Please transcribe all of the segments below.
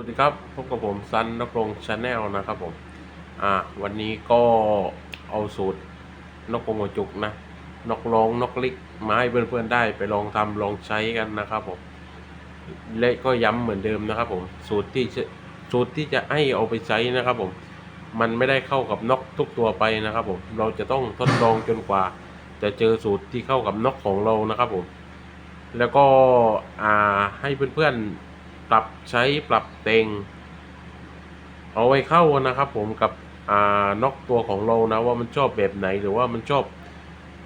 สวัสดีครับ พบกับผมซันนกรงชาแนลนะครับผม อ่า วันนี้ก็เอาสูตรนกกรงหัวจุกนะ นกร้องนกลิกมาให้เพื่อนๆได้ไปลองทำลองใช้กันนะครับผม และก็ย้ำเหมือนเดิมนะครับผม สูตรที่จะสูตรที่จะให้เอาไปใช้นะครับผม มันไม่ได้เข้ากับนกทุกตัวไปนะครับผม เราจะต้องทดลองจนกว่า จะเจอสูตรที่เข้ากับนกของเรานะครับผม แล้วก็ อ่า ให้เพื่อนๆ ปรับใช้ปรับแต่งเอาไว้เข้านะครับผมกับอ่านกตัวของเรานะว่ามันชอบแบบไหนหรือว่ามันชอบ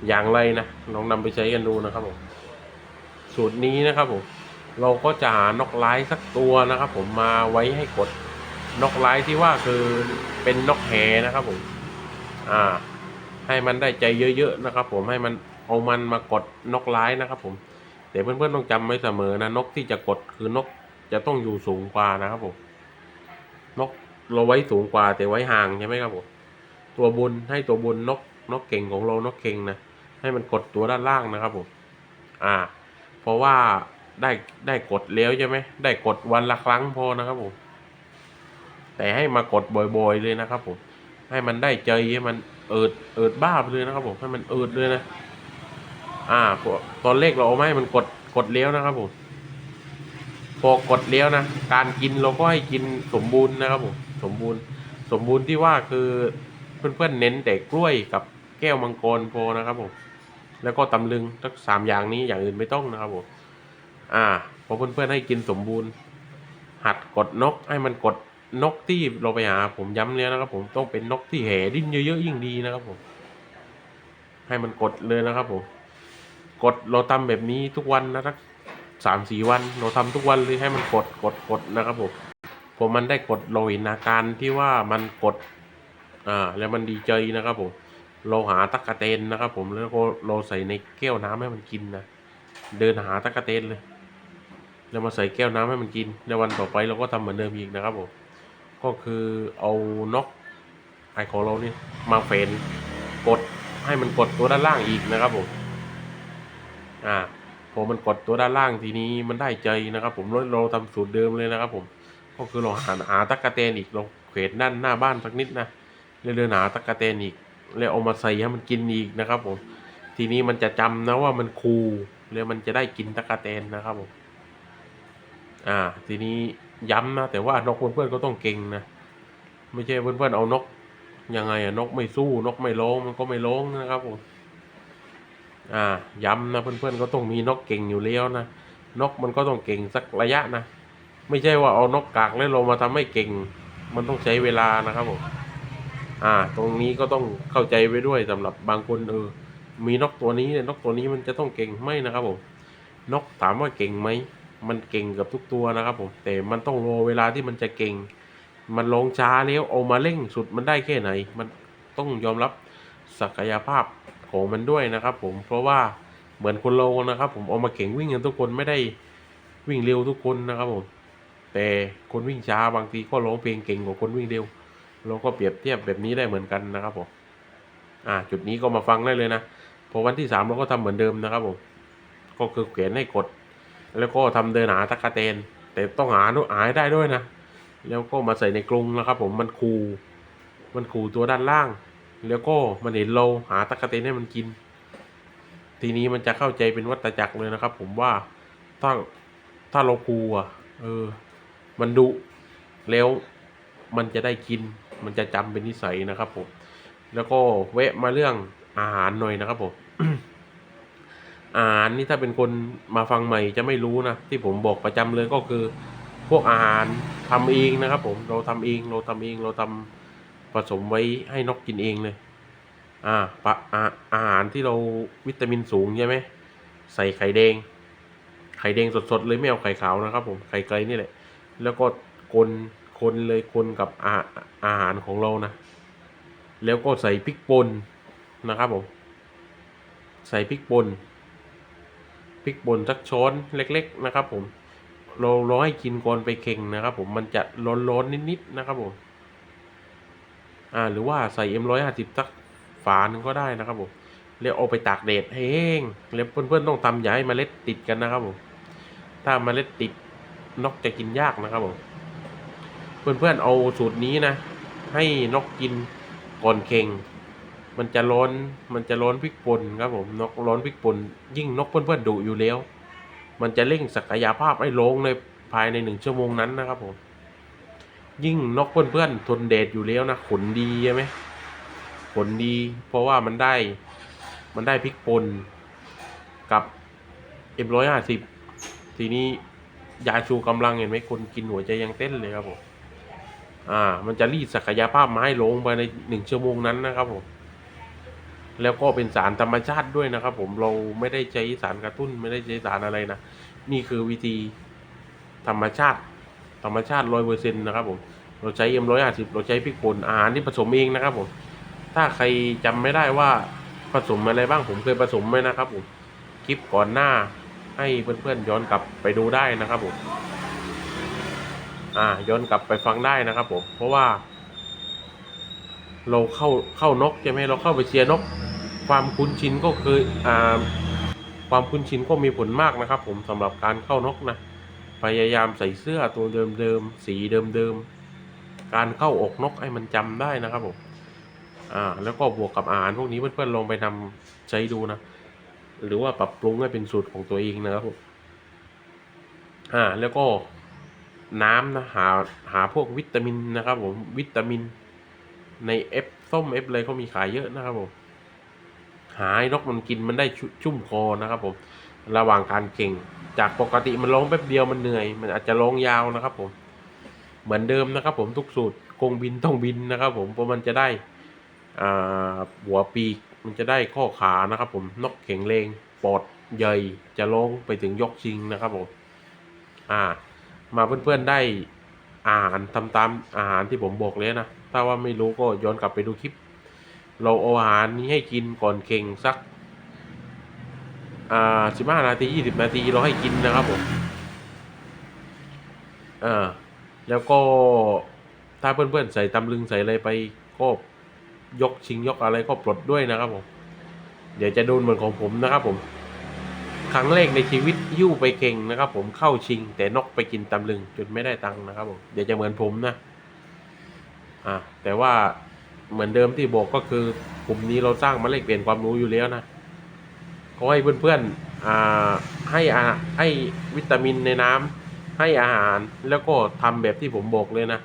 อย่างไรนะลองนำไปใช้กันดูนะครับผมสูตรนี้นะครับผมเราก็จะหานกไร้สักตัวนะครับ ผมมาไว้ให้กดนกไร้ที่ว่าคือเป็นนกแหนะครับผมอ่า ให้มันได้ใจเยอะๆนะครับ ผมให้มันเอามันมากดนกไร้นะครับ ผมแต่เพื่อนๆต้องจำไว้เสมอนะนกที่จะกดคือนก จะต้องอยู่สูงกว่านะครับผมนกเราไว้สูงกว่าแต่ไว้ห่างใช่ไหมครับผมตัวบนให้ตัวบนนกนกเก่งของเรานกเก่งนะให้มันกดตัวด้านล่างนะครับผมอ่า เพราะว่าได้ได้กดแล้วใช่ไหมได้กดวันละครั้งพอนะครับผมแต่ให้มากดบ่อยๆเลยนะครับผมให้มันได้ใจให้มันเอิดเอิดบ้าไปเลยนะครับผมให้มันเอิดเลยนะ อ่าตอนเลขเราเอามาให้มันกดกดเลี้ยวนะครับผม พอกดเลี้ยวนะ การกินเราก็ให้กินสมบูรณ์นะครับผมสมบูรณ์สมบูรณ์ที่ว่าคือเพื่อนๆเน้นแต่กล้วยกับแก้วมังกรพนะครับผมแล้วก็ตำลึงทั้งสามอย่างนี้อย่างอื่นไม่ต้องนะครับผมอ่าพอเพื่อนๆให้กินสมบูรณ์ หัดกดนกให้มันกดนกที่เราไปหาผมย้ำแล้วนะครับ ผมต้องเป็นนกที่แห่ดิ้นเยอะๆยิ่งดีนะครับผมให้มันกดเลยนะครับผมกดเราทำแบบนี้ทุกวันนะสัก สามสี่วันเราทำทุกวันเลยให้มันกดกดกดนะครับผมผมมันได้กดเราเห็นอาการที่ว่ามันกดอ่าแล้วมันดีใจนะครับผมเราหาตะกะเตนนะครับ ผมแล้วก็เราใส่ในแก้วน้ำให้มันกินนะเดินหาตะกะเตนเลย แล้วมาใส่แก้วน้ำให้มันกินแล้ววันต่อไปเราก็ทำเหมือนเดิมอีกนะครับผมก็คือเอานกไอของเรานี่มาเฟนกดให้มันกดตัวด้านล่างอีกนะครับผมอ่า พอมันกดตัวด้านล่างทีนี้มันได้ใจนะครับผมเราเราทำสูตรเดิมเลยนะครับผมก็คือเราหาหาตะกะเตนอีกเราเขวดด้านหน้าบ้านสักนิดนะแล้วเดินหาตะกะเตนอีก แล้วเอามาใส่ให้มันกินอีกนะครับผมทีนี้มันจะจำนะว่ามันคูแล้วมันจะได้กินตะกะเตนนะครับผมอ่า ทีนี้ย้ำนะแต่ว่านกเพื่อนๆก็ต้องเก่งนะไม่ใช่เพื่อนๆเอานกยังไงอะนกไม่สู้นกไม่ร้องมันก็ไม่ร้องนะครับผม อ่าย้ำนะเพื่อนๆก็ต้องมีนกเก่งอยู่แล้วนะนกมันก็ต้องเก่งสักระยะนะ ไม่ใช่ว่าเอานกกากแล้วเรามาทำให้เก่ง มันต้องใช้เวลานะครับผมอ่า ตรงนี้ก็ต้องเข้าใจไว้ด้วยสำหรับบางคนเออมีนกตัวนี้เนี่ยนกตัวนี้มันจะต้องเก่งไม่นะครับผมนกถามว่าเก่งไหมมันเก่งกับทุกตัวนะครับผมแต่มันต้องรอเวลาที่มันจะเก่ง มันลงช้าแล้วเอามาเร่งสุดมันได้แค่ไหน มันต้องยอมรับศักยภาพ ของมันด้วยนะครับ ผมเพราะว่าเหมือนคนเรานะครับ ผมเอามาเก่งวิ่งกันทุกคนไม่ได้วิ่งเร็วทุกคนนะครับผมแต่คนวิ่งช้าบางทีก็ร้องเพลงเก่งกว่าคนวิ่งเร็ว เราก็เปรียบเทียบแบบนี้ได้เหมือนกันนะครับผมอ่าจุดนี้ก็มาฟังได้เลยนะพอวันที่สามเราก็ทำเหมือนเดิมนะครับผมก็คือเขียนให้กด แล้วก็ทำเดินหาตะกะเตน แต่ต้องหาด้วยหาให้ได้ด้วยนะ แล้วก็มาใส่ในกรงนะครับผมมันคู มันคูตัวด้านล่าง แล้วก็มันเห็นเราหาตะกะเตนให้มันกิน ทีนี้มันจะเข้าใจเป็นวัฏจักรเลยนะครับ ผมว่าถ้าถ้าเราคูอะเออ มันดุแล้วมันจะได้กิน มันจะจำเป็นนิสัยนะครับผมแล้วก็แวะมาเรื่องอาหารหน่อยนะครับผมอาหารนี่ถ้าเป็นคนมาฟังใหม่จะไม่รู้นะที่ผมบอกประจำเลยก็คือ พวกอาหารทำเองนะครับ ผมเราทำเองเราทำเองเราทำ ผสมไว้ให้นกกินเองเลย อ่าปะอาอาหารที่เราวิตามินสูงใช่ไหมใส่ไข่แดง ไข่แดงสดๆเลยไม่เอาไข่ขาวนะครับผมไข่ไก่นี่แหละ แล้วก็คนคนเลยคนกับอาอาหารของเรานะ แล้วก็ใส่พริกป่นนะครับผม ใส่พริกป่นพริกป่นสักช้อนเล็ก ๆ นะครับผมเราร้อยกินก่อนไปเข่งนะครับผมมันจะร้อนๆนิดๆนะครับผม อ่าหรือว่าใส่เอ็มร้อยห้าสิบสักฝาหนึ่งก็ได้นะครับผมแล้วเอาไปตากแดดให้แห้งแล้วเพื่อนๆต้องทำอย่าให้เมล็ดติดกันนะครับผมถ้าเมล็ดติดนกจะกินยากนะครับผมเพื่อนๆเอาสูตรนี้นะ ให้นกกินก่อนเข่งมันจะร้อนมันจะร้อนพริกป่นครับผมนกร้อนพริกป่นยิ่งนกเพื่อนๆดุอยู่แล้ว มันจะเร่งศักยภาพให้ลงในภายในหนึ่งชั่วโมงนั้นนะครับผม ยิ่งนกเพื่อนๆทนแดดอยู่แล้วนะขนดีใช่ไหมขนดี เพราะว่ามันได้มันได้พริกป่นกับเอ็มร้อยห้าสิบทีนี้ยาชูกำลังเห็นไหมคนกินหัวใจยังเต้นเลยครับผมอ่า มันจะรีดศักยภาพไม้ลงภายในหนึ่งชั่วโมงนั้นนะครับผมแล้วก็เป็นสารธรรมชาติด้วยนะครับ ผมเราไม่ได้ใช้สารกระตุ้น ไม่ได้ใช้สารอะไรนะ นี่คือวิธีธรรมชาติ ธรรมชาติร้อยเปอร์เซ็นต์นะครับผมเราใช้เอ็มร้อยห้าสิบเราใช้พริกป่นอาหารที่ผสมเองนะครับผมถ้าใครจำไม่ได้ว่าผสมอะไรบ้างผมเคยผสมไหมนะครับผมคลิปก่อนหน้าให้เพื่อนๆย้อนกลับไปดูได้นะครับผมอ่าย้อนกลับไปฟังได้นะครับผมเพราะว่า เราเข้าเข้านกใช่ไหมเราเข้าไปเชียร์นก ความคุ้นชินก็คืออ่าความคุ้นชินก็มีผลมากนะครับ ผมสำหรับการเข้านกนะ พยายามใส่เสื้อตัวเดิมๆ สีเดิมๆ การเข้าอกนกให้มันจำได้นะครับผม อ่า แล้วก็บวกกับอาหารพวกนี้เพื่อนๆลองไปนำใช้ดูนะ หรือว่าปรับปรุงให้เป็นสูตรของตัวเองนะครับผม อ่า แล้วก็น้ำนะหาหาพวกวิตามินนะครับผมวิตามินในเอฟส้มเอฟอะไรเขามีขายเยอะนะครับผมหาให้นกมันกินมันได้ชุชุ่มคอนะครับผมระหว่างการเก่ง จากปกติมันร้องแป๊บเดียวมันเหนื่อย มันอาจจะร้องยาวนะครับผม เหมือนเดิมนะครับผมทุกสูตรกงบินต้องบินนะครับ ผมเพราะมันจะได้หัวปีกมันจะได้ข้อขานะครับ ผมนกแข็งแรงปอดใหญ่จะลงไปถึงยกชิงนะครับผมอ่า มาเพื่อนๆได้อาหารทำตามอาหารที่ผมบอกเลยนะ ถ้าว่าไม่รู้ก็ย้อนกลับไปดูคลิป เราเอาอาหารนี้ให้กินก่อนเข่งสัก อ่าสิบห้านาทียี่สิบนาทีเราให้กินนะครับผมอ่าแล้วก็ถ้าเพื่อนๆใส่ตำลึงใส่อะไรไปก็ยกชิงยกอะไรก็ปลดด้วยนะครับผม เดี๋ยวจะโดนเหมือนของผมนะครับผมครั้งแรกในชีวิตยิ้วไปเก่งนะครับ ผมเข้าชิง แต่นกไปกินตำลึงจนไม่ได้ตังค์นะครับผมเดี๋ยวจะเหมือนผมนะอ่าแต่ว่าเหมือนเดิมที่บอกก็คือกลุ่มนี้เราสร้างมาเลขเปลี่ยนความรู้อยู่แล้วนะ ก็ให้เพื่อนๆอ่าให้อาให้วิตามินในน้ำให้อาหารแล้วก็ทำแบบที่ผมบอกเลยนะ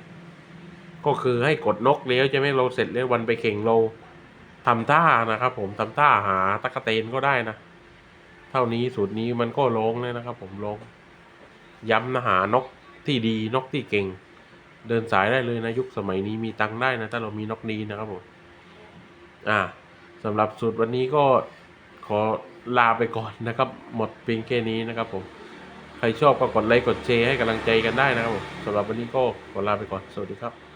ก็คือให้กดนกแล้วจะไหม่เราเสร็จแล้ววันไปเข่งเราทำท่านะครับ ผมทำท่าหาตะกะเตนก็ได้นะ เท่านี้สูตรนี้มันก็ลงเลยนะครับ ผมลง ย้ำนะหานกที่ดีนกที่เก่ง เดินสายได้เลยนะยุคสมัยนี้มีตังได้นะ ถ้าเรามีนกดีนะครับผมอ่าสำหรับสูตรวันนี้ก็ขอ ลาไปก่อนนะครับ หมดเพียงแค่นี้นะครับผม ใครชอบก็กดไลค์กดแชร์ให้กำลังใจกันได้นะครับผมสำหรับวันนี้ก็ขอลาไปก่อน สวัสดีครับ